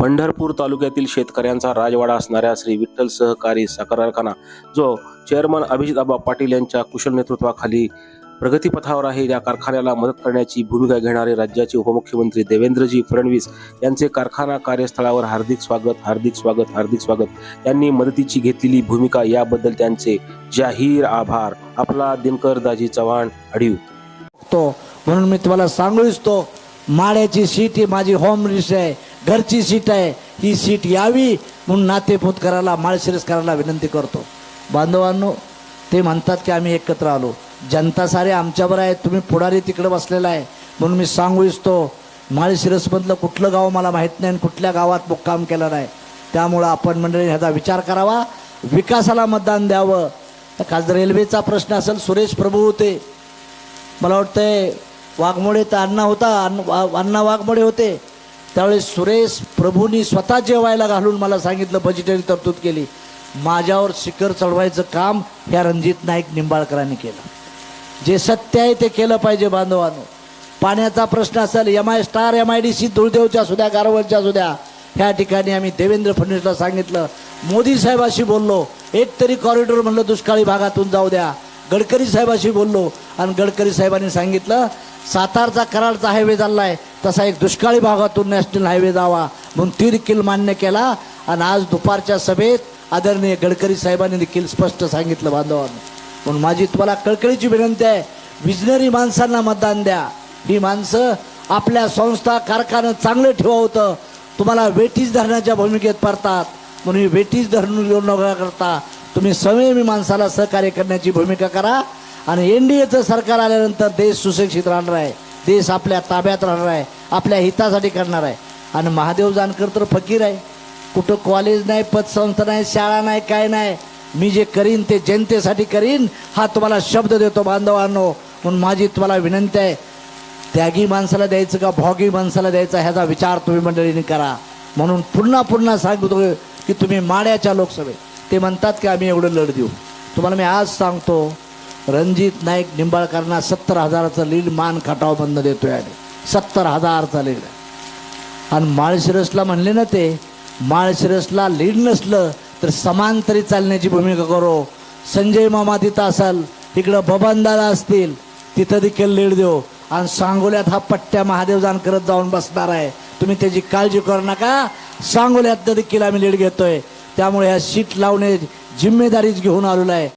पंढरपूर तालुक्यातील शेतकऱ्यांचा राजवाडा असणाऱ्या श्री विठ्ठल सहकारी साखर कारखाना जो चेअरमन अभिजितआबा पाटील यांच्या कुशल नेतृत्वाखाली प्रगतीपथावर आहे या कारखान्याला मदत करण्याची भूमिका घेणारे राज्याचे उपमुख्यमंत्री देवेंद्रजी फडणवीस यांचे कारखाना कार्यस्थळावर हार्दिक स्वागत हार्दिक स्वागत हार्दिक स्वागत यांनी मदतीची घेतलेली भूमिका याबद्दल त्यांचे जाहीर आभार. आपला दिनकर दाजी चव्हाण अडीव. तो म्हणून मी तुम्हाला सांगू इच्छितो माळ्याची सीट ही माझी होम लिस्ट आहे. घरची सीट आहे ही सीट यावी म्हणून नातेपूत करायला माळशिरस करायला विनंती करतो. बांधवांनो ते म्हणतात की आम्ही एकत्र आलो. जनता सारे आमच्यावर आहे तुम्ही पुढारी तिकडे बसलेला आहे. म्हणून मी सांगू इच्छितो माळशिरसमधलं कुठलं गाव मला माहीत नाही आणि कुठल्या गावात मुक्काम केलं नाही. त्यामुळं आपण मंडळी ह्याचा विचार करावा. विकासाला मतदान द्यावं. तर खास रेल्वेचा प्रश्न असेल सुरेश प्रभू होते. मला वाटतंय वाघमोडे तर अण्णा होता अन्न वा- अण्णा वाघमोडे होते. त्यावेळेस सुरेश प्रभूंनी स्वतः जेवायला घालून मला सांगितलं बजेटरी तरतूद केली. माझ्यावर शिखर चढवायचं काम ह्या रणजित नाईक निंबाळकरांनी केलं. जे सत्य आहे ते केलं पाहिजे बांधवांनो. पाण्याचा प्रश्न असेल M I star M I D C दुर्देवच्या सुद्या गारवलच्या सुद्या ह्या ठिकाणी आम्ही देवेंद्र फडणवीसला सांगितलं. मोदी साहेबाशी बोललो एक तरी कॉरिडॉर म्हणलं दुष्काळी भागातून जाऊ द्या. गडकरी साहेबाशी बोललो. आणि गडकरी साहेबांनी सांगितलं सातारचा कराडचा हायवे चाललाय तसा एक दुष्काळी भागातून नॅशनल हायवे जावा. म्हणून ती देखील मान्य केला. आणि आज दुपारच्या सभेत आदरणीय गडकरी साहेबांनी देखील स्पष्ट सांगितलं बांधवांनो. म्हणून माझी तुम्हाला कळकळीची विनंती आहे विजनरी माणसांना मतदान द्या. ही माणसं आपल्या संस्था कारखानं चांगलं ठेवा होतं. तुम्हाला वेटीज धरण्याच्या भूमिकेत पडतात. म्हणून वेटीज धरून नका करता. तुम्ही संयमी माणसाला सहकार्य करण्याची भूमिका करा. आणि एन डी एचं सरकार आल्यानंतर देश सुशिक्षित राहणार आहे. देश आपल्या ताब्यात राहणार आहे. आपल्या हितासाठी करणार आहे. आणि महादेव जानकर तर फकीर आहे. कुठं कॉलेज नाही पतसंस्था नाही शाळा नाही काय नाही. मी जे करीन ते जनतेसाठी करीन. हा तुम्हाला शब्द देतो बांधवांनो. म्हणून माझी तुम्हाला विनंती आहे. त्यागी माणसाला द्यायचं का भॉगी माणसाला द्यायचा ह्याचा विचार तुम्ही मंडळीने करा. म्हणून पुन्हा पुन्हा सांगतो की तुम्ही माड्याच्या लोकसभेत. ते म्हणतात की आम्ही एवढं लढ देऊ. तुम्हाला मी आज सांगतो रणजित नाईक निंबाळकरांना सत्तर हजाराचं लीड मान खटावबंद देतोय आणि सत्तर हजारचा लीड. आणि माळशिरसला म्हणले ना ते माळशिरसला लीड नसलं तर समांतरी चालण्याची भूमिका करो. संजय मामा तिथं असाल इकडं बबनदादा असतील तिथं देखील लीड देऊ. आणि सांगोल्यात हा पट्ट्या महादेव जाण करत जाऊन बसणार आहे. तुम्ही त्याची काळजी करू नका. सांगोल्यात देखील आम्ही लीड घेतोय. त्यामुळे ह्या सीट लावणे जिम्मेदारीच घेऊन आलेलो आहे.